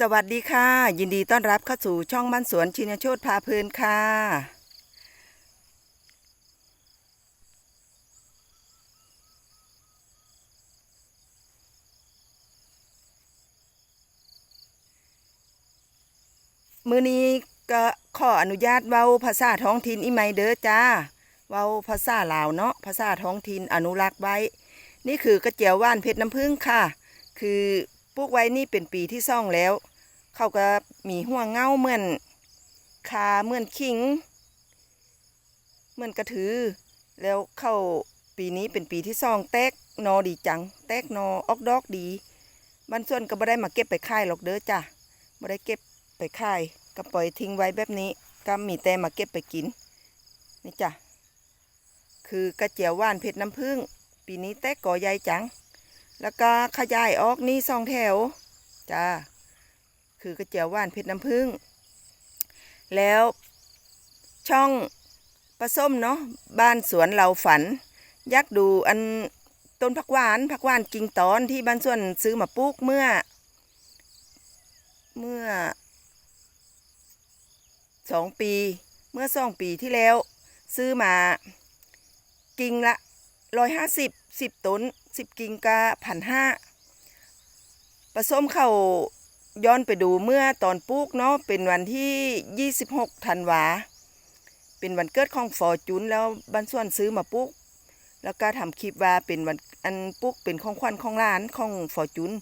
สวัสดีค่ะ ยินดีต้อนรับเข้าสู่ช่องบ้านสวนชินโชตพาเพลินค่ะ มือนี้ก็ขออนุญาตเว้าภาษาท้องถิ่นอีไมเด้อจ้า เว้าภาษาลาวเนาะภาษาท้องถิ่นอนุรักษ์ไว้ นี่คือกระเจียวว่านเพชรน้ำผึ้งค่ะ คือ ปลูกไว้นี่เป็นปีที่ซ่องแล้ว เขาก็มีหัวเงาเหมือนคาเหมือนขิง เหมือนกระถือ แล้วเข้าปีนี้เป็นปีที่ซ่องแตกนอดีจัง แตกนอออกดอกดีบางส่วนก็บ่ได้มาเก็บไปค่ายหรอกเด้อจ้ะบ่ได้เก็บไปค่ายก็ปล่อยทิ้งไว้แบบนี้ก็มีแต่มาเก็บไปกินนี่จ้ะคือกระเจียวว่านเพชรน้ำผึ้งปีนี้แตกก่อใหญ่จัง แล้วก็ขยายออกนี่สองแถวจ้าคือกระเจียวว่านเพชรน้ำผึ้งแล้วช่องปลาส้มเนาะบ้านสวนเราฝัน ยักดูอันต้นผักหวานผักหวานกิ่งตอนที่บ้านสวนซื้อมาปลูกเมื่อ เมื่อสองปีเมื่อสองปีที่แล้ว ซื้อมากิ่งละร้อยห้าสิบสิบต้น สิบกิ่งก็พันห้าผสมเข้าย้อนไปดูเมื่อตอนปลูกเนาะเป็นวันที่ 26ธันวา เป็นวันเกิดของฟอร์จูนแล้วบ้านส่วนซื้อมาปลูก แล้วก็ทำคลิปว่าเป็นวันอันปลูกเป็นของขวัญของร้านของฟอร์จูน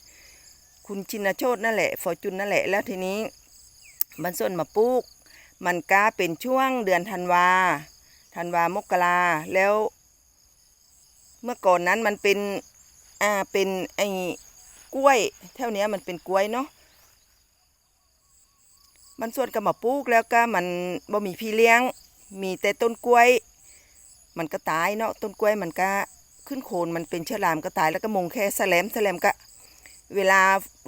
คุณชินโชตนั่นแหละฟอร์จูนนั่นแหละแล้วทีนี้บ้านส่วนมาปลูก มันก็เป็นช่วงเดือนธันวาธันวามกราแล้ว เมื่อก่อนนั้นมันเป็นอ่าเป็นไอ้กล้วยแถวเนี้ยมันเป็นกล้วยเนาะมันส่วนกับมาปลูกแล้วก็มันบ่มีพี่เลี้ยง มีแต่ต้นกล้วย มันก็ตายเนาะต้นกล้วยมันก็ขึ้นโคนมันเป็นเชื้อรามก็ตายแล้วก็มงแค่แสลมแสลมก็ เวลา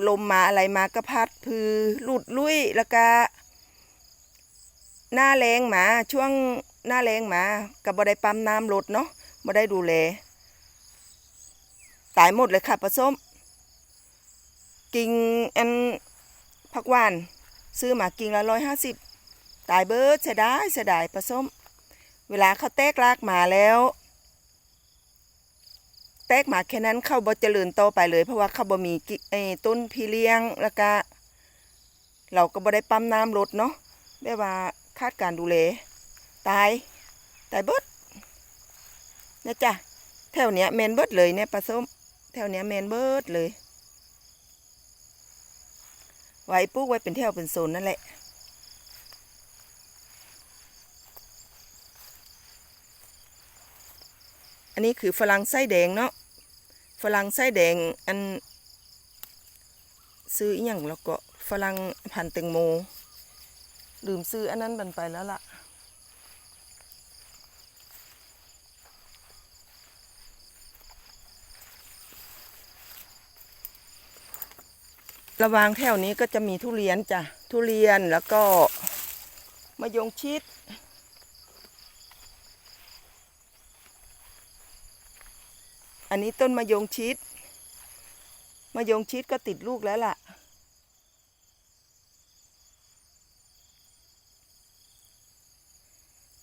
ลมมาอะไรมาก็พัดพือหลุดลุยแล้วก็หน้าแรงมาช่วงหน้าแรงมาก็บ่ได้ปั๊มน้ำลดเนาะบ่ได้ดูแล ตายหมดเลยค่ะปลาส้ม กิ่งอันผักหวาน ซื้อมากิ่งละร้อยห้าสิบตายเบิร์ดเสียดายเสียดายปลาส้ม เวลาเขาแตกรากมาแล้ว แตกมาแค่นั้นเข้าบ่เจริญโตไปเลย เพราะว่าเขาบ่มีไอ้ต้นพี่เลี้ยงแล้วก็เราก็บ่ได้ปั๊มน้ำลดเนาะแบบว่าคาดการดูแลตายตายเบิดนะจ๊ะแถวเนี้ยแมนเบิดเลยเนี่ยปลาส้ม แถวเนี้ยแมนเบิร์ดเลย ไว้ปลูกไว้เป็นแถวเป็นโซนนั่นแหละอันนี้คือฝรั่งไส้แดงเนาะ ฝรั่งไส้แดงอัน ซื้ออหย่างแล้วก็ฝรั่งพันธุ์แตงโม ลืมซื้ออันนั้นมันไปแล้วล่ะ ระหวางแถวนี้ก็จะมีทุเรียนจ้ะ ทุเรียนแล้วก็มะยงชิด อันนี้ต้นมะยงชิด มะยงชิดก็ติดลูกแล้วล่ะ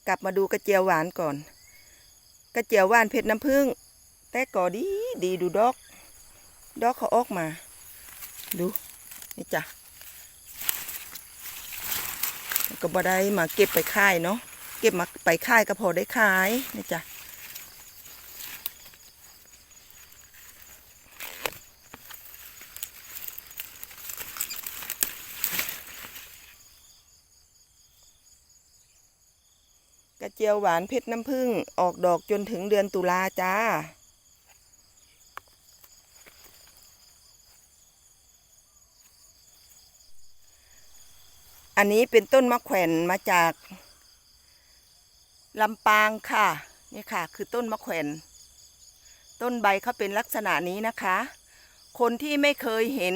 กลับมาดูกระเจียวหวานก่อน กระเจียวหวานเผ็ดน้ำผึ้งแต่ก่อดีดีดูดอก ดอกเขาออกมา ดู นี่จ้ะก็บ่ได้มาเก็บไปค่ายเนาะเก็บมาไปค่ายก็พอได้ขายนี่จ้ะกระเจียวหวานเพชรน้ำผึ้งออกดอกจนถึงเดือนตุลาจ้า อันนี้เป็นต้นมะแขวนมาจากลำปางค่ะ นี่ค่ะ คือต้นมะแขวนต้นใบเขาเป็นลักษณะนี้นะคะ คนที่ไม่เคยเห็น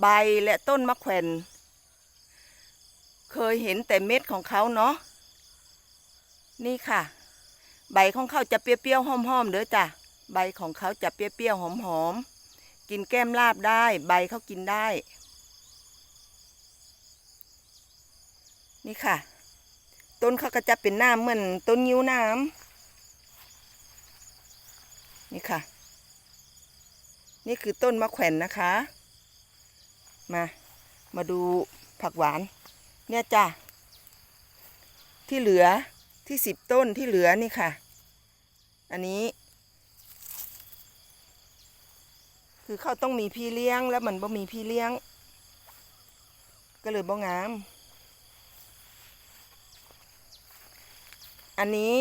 ใบและต้นมะแขวนเคยเห็นแต่เม็ดของเขาเนาะนี่ค่ะ ใบของเขาจะเปรี้ยวๆหอมๆเด้อจ้ะใบของเขาจะเปรี้ยวๆหอมๆกินแก้มลาบได้ ใบเขากินได้ นี่ค่ะ ต้นเขาก็จะเป็นหน้ำเหมือนต้นยิ้วน้ำนี่ค่ะ นี่คือต้นมะแขวนนะคะ มา มาดูผักหวาน เนี่ยจ้ะ ที่เหลือที่สิบต้นที่เหลือนี่ค่ะ อันนี้ คือเขาต้องมีพี่เลี้ยงแล้วมันบ่มีพี่เลี้ยง ก็เลยบ่งาม อันนี้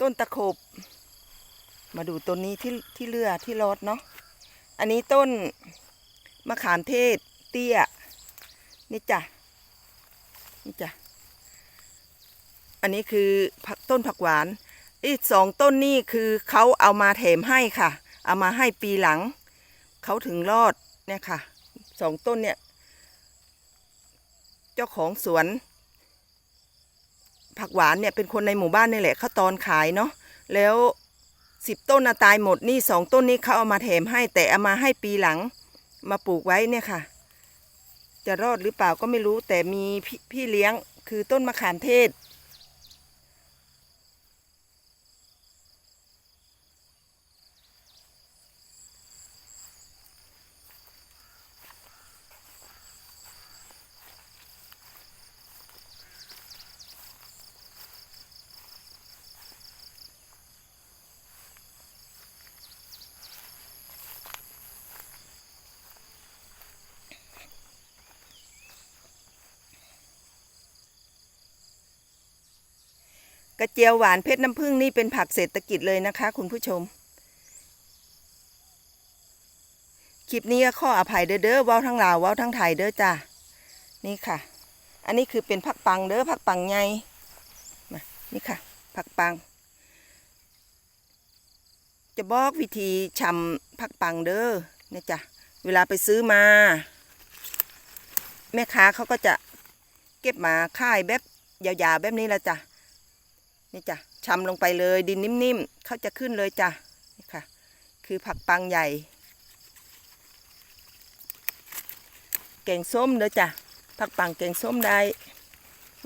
ต้นตะขบ มาดูต้นนี้ที่ที่เลือที่รอดเนาะอันนี้ต้นมะขามเทศเตี้ย นี่จ้ะนี่จ้ะอันนี้คือผักต้นผักหวานอีกสองต้นนี่คือเขาเอามาแถมให้ค่ะ เอามาให้ปีหลัง เขาถึงรอดเนี่ยค่ะสองต้นเนี่ย เจ้าของสวน ผักหวานเนี่ยเป็นคนในหมู่บ้านนี่แหละเขาตอนขายเนาะแล้วสิบต้นนะตายหมดนี่สองต้นนี้เขาเอามาแถมให้แต่เอามาให้ปีหลังมาปลูกไว้เนี่ยค่ะ จะรอดหรือเปล่าก็ไม่รู้แต่มีพพี่เลี้ยงคือต้นมะขามเทศ ระเจียวหวานเพชรน้ำผึ้งนี่เป็นผักเศรษฐกิจเลยนะคะ คุณผู้ชม คลิปนี้ก็ข้ออภัยเด้อเด้อว้าทั้งลาวว้าทั้งไทยเด้อจ้านี่ค่ะ อันนี้คือเป็นผักปังเด้อผักปังไงมานี่ค่ะ ผักปัง จะบอกวิธีชำผักปังเด้อเนี่ยจ้ะเวลาไปซื้อมา แม่ค้าเขาก็จะเก็บมาค่ายแบบยาวๆแบบนี้ละจ้ะ นี่จ้ะชำลงไปเลยดินนิ่มๆเขาจะขึ้นเลยจ้ะนี่ค่ะ คือผักปังใหญ่ แกงส้มเด้อจ้ะผักปังแกงส้มได้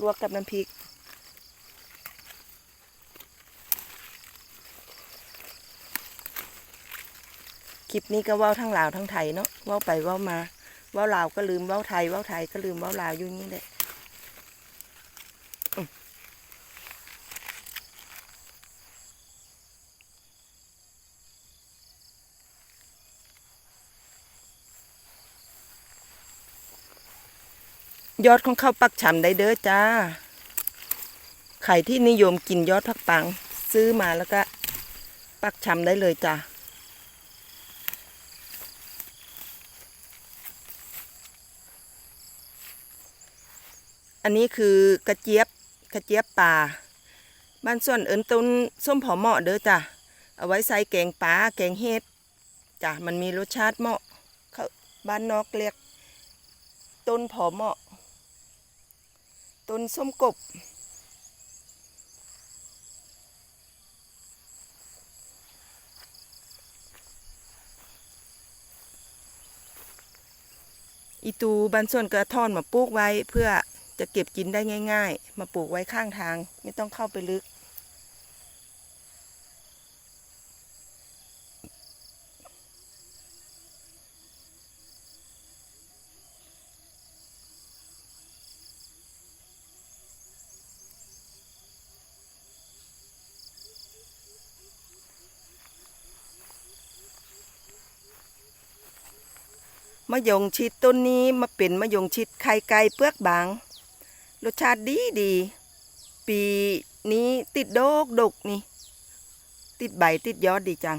ลวกกับน้ำพริกคลิปนี้ก็ว้าทั้งลาวทั้งไทยเนาะว้าไปว้ามาว้าลาวก็ลืมว้าไทยว้าไทยก็ลืมว้าลาวอยู่นี้แหละ ยอดของข้าวปักฉ่ำได้เด้อจ้าใครที่นิยมกินยอดผักปัง ซื้อมาแล้วก็ปักฉ่ำได้เลยจ้าอันนี้คือกระเจี๊ยบกระเจี๊ยบป่าบ้านส่วนเอินต้นส้มผอเหมาะเด้อจ้ะเอาไว้ใส่แกงปลาแกงเห็ดจ้ะมันมีรสชาติเหมาะเขาบ้านนอกเรียกต้นผอเหมาะ ต้นส้มกบ อีตูบานส่วนกระท่อนมาปลูกไว้เพื่อจะเก็บกินได้ง่าย ๆ มาปลูกไว้ข้างทาง ไม่ต้องเข้าไปลึก มะยงชิดต้นนี้มาเป็นมะยงชิดไข่ไก่เปลือกบาง รสชาติดีดี ปีนี้ติดโดกดกนี่ ติดใบติดยอดดีจัง